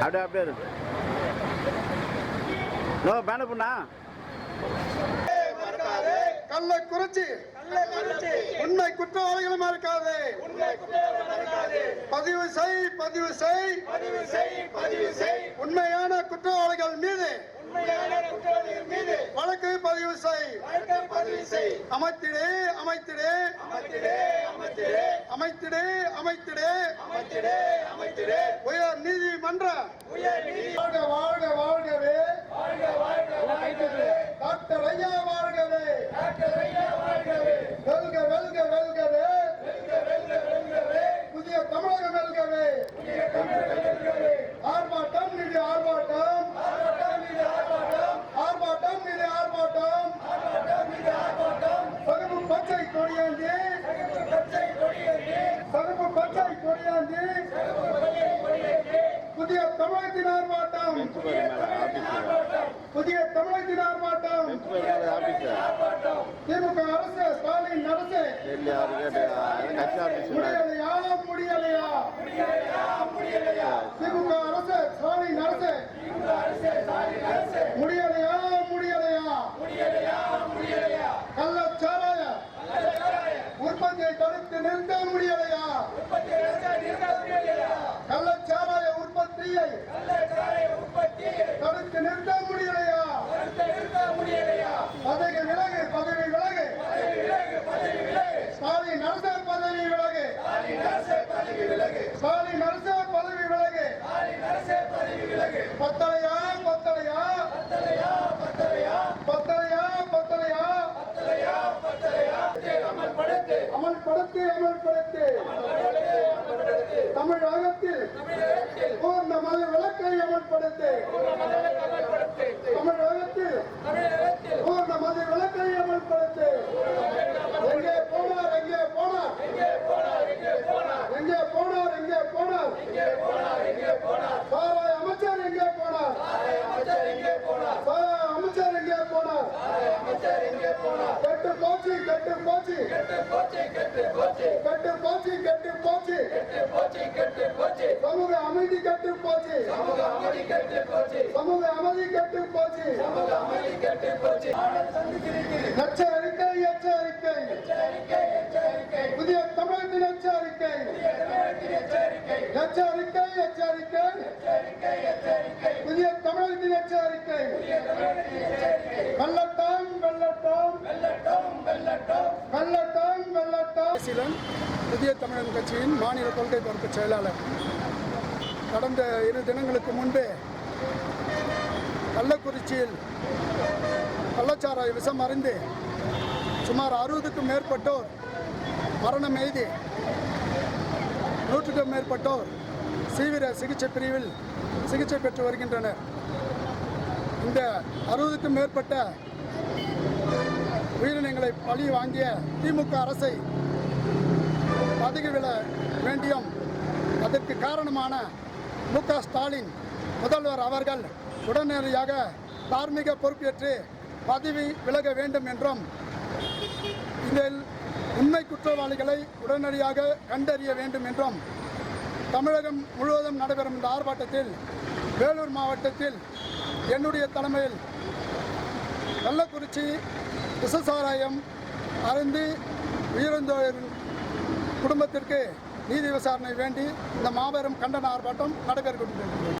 அப்படியே அப்படியே இருக்கு. நோ பேன பண்ணா? கள்ளக்குறிச்சி. உண்மை குற்றவாளிகளும் இருக்காது பதிவு செய் பதிவு செய். உண்மையான குற்றவாளிகள் மீது. வழக்கு பதிவு செய். அமைத்திடு அமைத்திடு. அமைத்திடு அமைத்திடு. உயர் உயர் நீதி வாழ்க வாழ்கவே டாக்டர் ஐயா வாழ்கவே வெல்க வெல்க வெல்கவே புதிய தமிழகம் வெல்கவே ஆர்ப்பாட்டம் இது ஆர்ப்பாட்டம் ஆர்ப்பாட்டம் இது ஆர்ப்பாட்டம் சருப்பு பச்சை கொடியாண்டி சருப்பு பச்சை கொடியாண்டி புதிய தமிழகத்தின் ஆர்ப்பாட்டம் புதிய தமிழகத்தின் ஆர்ப்பாட்டம் திமுக அரசு ஸ்டாலின் அரசு முடியலையா முடியலையா கள்ளச்சாராய உற்பத்தியை தடுத்து நிறுத்த முடியலையா கள்ளச்சாராய உற்பத்தியை தடுத்து நிறுத்த முடியலையா பதவி விலகு பதவி விலகு ஸ்டாலின் அரசு பதவி விலகு ஸ்டாலின் அரசு பதவி விலகு பத்தலையா பத்தலையா பத்தலையா பத்தலையா அமல்படுத்து அமல்படுத்து தமிழகத்தில் பூர்ண மத விளக்கை அமல்படுத்து போச்சு. கெட்டு போச்சு கெட்டு போச்சு. கெட்டு போச்சு சமூக அமைதி கெட்டு போச்சு. சமூக அமைதி கெட்டு போச்சு. எச்சரிக்கை எச்சரிக்கை. புதிய தமிழகத்தின் எச்சரிக்கை. எச்சரிக்கை. எச்சரிக்கை புதிய தமிழகத்தின் எச்சரிக்கை. வெள்ளட்டம் வெள்ளட்டம் வெள்ளட்டம் வெள்ளட்டம் புதிய தமிழன் கட்சியின் மாநில கொள்கை பொறுப்பு செயலாளர். கடந்த இரு தினங்களுக்கு முன்பே கள்ளக்குறிச்சியில் கள்ளச்சாராய விஷம் அறிந்து சுமார் அறுபதுக்கும் மேற்பட்டோர் மரணம் எய்தி நூற்றுக்கும் மேற்பட்டோர் தீவிர சிகிச்சை பிரிவில் சிகிச்சை பெற்று வருகின்றனர். இந்த அறுபதுக்கும் மேற்பட்ட உயிரினங்களை பழி வாங்கிய திமுக அரசை பதவிவிட வேண்டியும் அதற்கு காரணமான மு க ஸ்டாலின் முதல்வர் அவர்கள் உடனடியாக தார்மீக பொறுப்பேற்று பதவி விலக வேண்டும் என்றும் இதில் உண்மை குற்றவாளிகளை உடனடியாக கண்டறிய வேண்டும் என்றும் தமிழகம் முழுவதும் நடைபெறும் இந்த ஆர்ப்பாட்டத்தில் வேலூர் மாவட்டத்தில் என்னுடைய தலைமையில் கள்ளக்குறிச்சி விசசாராயம் அருந்து உயிரிழந்தோரின் குடும்பத்திற்கு நீதி விசாரணை வேண்டி இந்த மாபெரும் கண்டன ஆர்ப்பாட்டம் நடைபெறுகின்றது